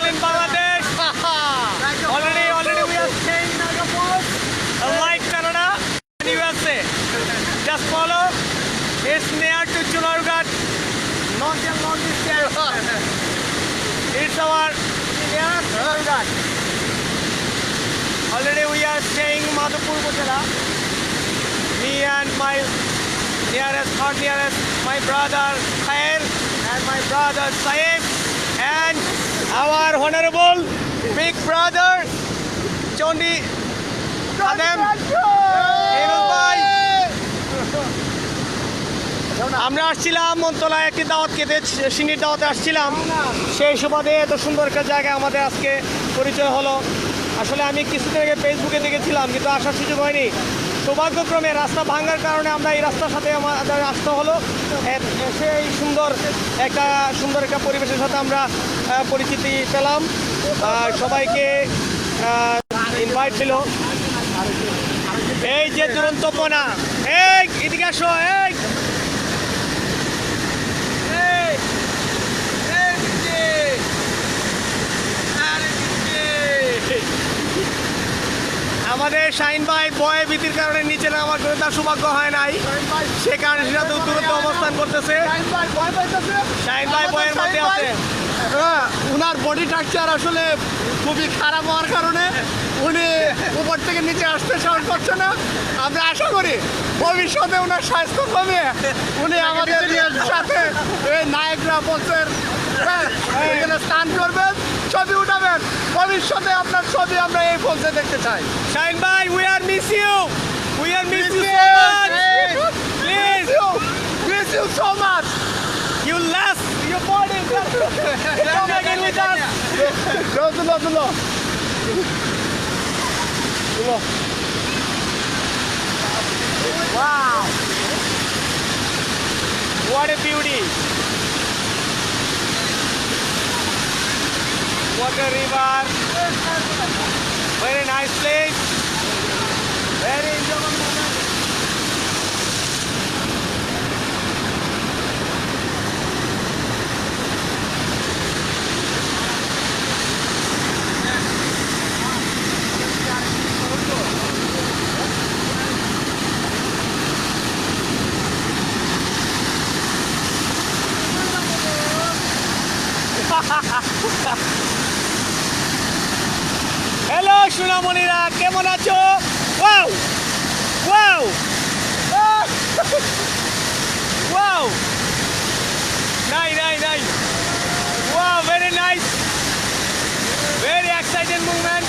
people in Bangladesh. already, already we are staying in Nagapur. Like Canada and USA. Just follow. It's near to Chunargarh. Not a long distance. It's our near Chunargarh. Already we are staying Madhupur Mutala. Me and my nearest, not nearest, my brother Khair and my brother Saeed and our honorable big brother Chondi Adem আমরা আসছিলাম মন্তলায় একটি দাওয়াত খেতে সিন্নির দাওয়াতে আসছিলাম। সেই সুবাদে এত সুন্দর একটা জায়গা আমাদের আজকে পরিচয় হলো। আসলে আমি কিছুদিন আগে ফেসবুকে দেখেছিলাম, কিন্তু আসার সুযোগ হয়নি। সৌভাগ্যক্রমে রাস্তা ভাঙার কারণে আমরা এই রাস্তার সাথে আমাদের আসতে হলো। সেই সুন্দর একটা সুন্দর একটা পরিবেশের সাথে আমরা পরিচিতি পেলাম। সবাইকে ইনভাইট ছিল এই যে দুরন্ত পোনা এই এদিকে আসো এই, এই দিকে। আরে দিকে। আমাদের শাইন ভাই বয়ে ভীতির কারণে নিচে নামার কোনো তার সৌভাগ্য হয় নাই। সে কারণে সেটা দূর দূরত্ব অবস্থান করতেছে। শাইন ভাই বয়ের মধ্যে আছে। হ্যাঁ, উনার বডি স্ট্রাকচার আসলে খুবই খারাপ হওয়ার কারণে উনি উপর থেকে নিচে আসতে সাহস করছে না। আমরা আশা করি ভবিষ্যতে উনার স্বাস্থ্য কমে উনি আমাদের সাথে এই নায়করা বলছেন হ্যাঁ, এখানে স্নান করবেন ছবি উঠাবেন ভবিষ্যতে আপনার ছবি আমরা এই ফলসে দেখতে চাই শাইন ভাই we are miss you we are miss you so much please Miss you so much. You last your body come again with us তুলো তুলো তুলো তুলো Wow! What a beauty! water river. Very nice place. Very enjoyable moment. Ha ha ha! Hello সোনামণিরা কেমন আছো wow wow wow নাই নাই নাই wow very nice very excited movement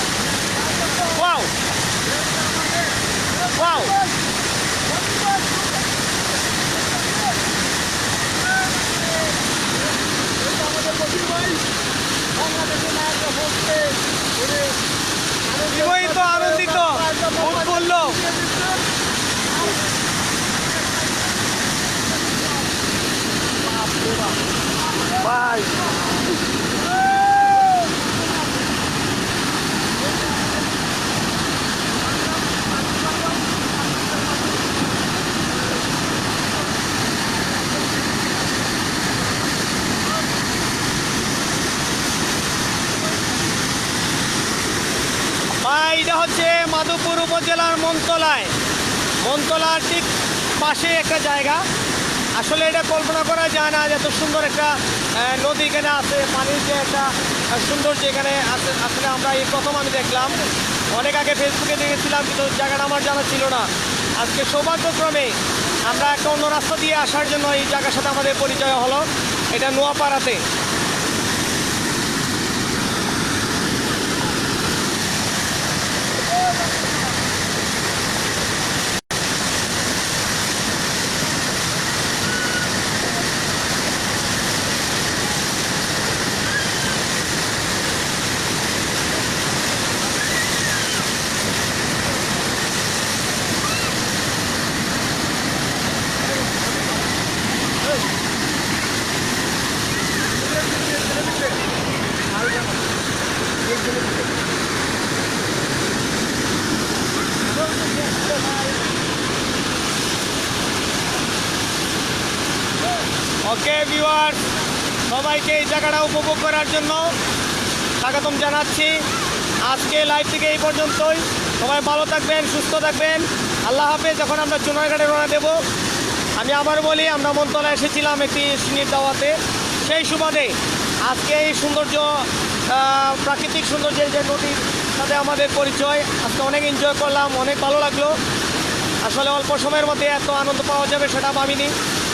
wow wow বিমোহিত আনন্দিত উৎফুল্ল ভাই ভাই এটা হচ্ছে মাধবপুর উপজেলার মনতলায় মনতলার ঠিক পাশে একটা জায়গা। আসলে এটা কল্পনা করা যায় না যে এত সুন্দর একটা নদী এখানে আছে, পানির যে একটা সৌন্দর্য এখানে আসলে আমরা এই প্রথম আমি দেখলাম। অনেক আগে ফেসবুকে দেখেছিলাম, কিন্তু জায়গাটা আমার জানা ছিল না। আজকে সৌভাগ্যক্রমে আমরা একটা অন্য রাস্তা দিয়ে আসার জন্য এই জায়গার সাথে আমাদের পরিচয় হলো। এটা নোয়াপাড়াতে। ওকে ভিউয়ার সবাইকে এই জায়গাটা উপভোগ করার জন্য স্বাগতম জানাচ্ছি। আজকে লাইভ থেকে এই পর্যন্তই। সবাই ভালো থাকবেন, সুস্থ থাকবেন। আল্লাহ হাফেজ যখন আমরা চুনারঘাটে রওনা দেব। আমি আবার বলি, আমরা মনতলা এসেছিলাম একটি সিনির দাওয়াতে। সেই সুবাদে আজকে এই সৌন্দর্য প্রাকৃতিক সৌন্দর্যের যে নদীর সাথে আমাদের পরিচয়, আজকে অনেক এনজয় করলাম, অনেক ভালো লাগল। আসলে অল্প সময়ের মধ্যে এত আনন্দ পাওয়া যাবে সেটা ভাবিনি।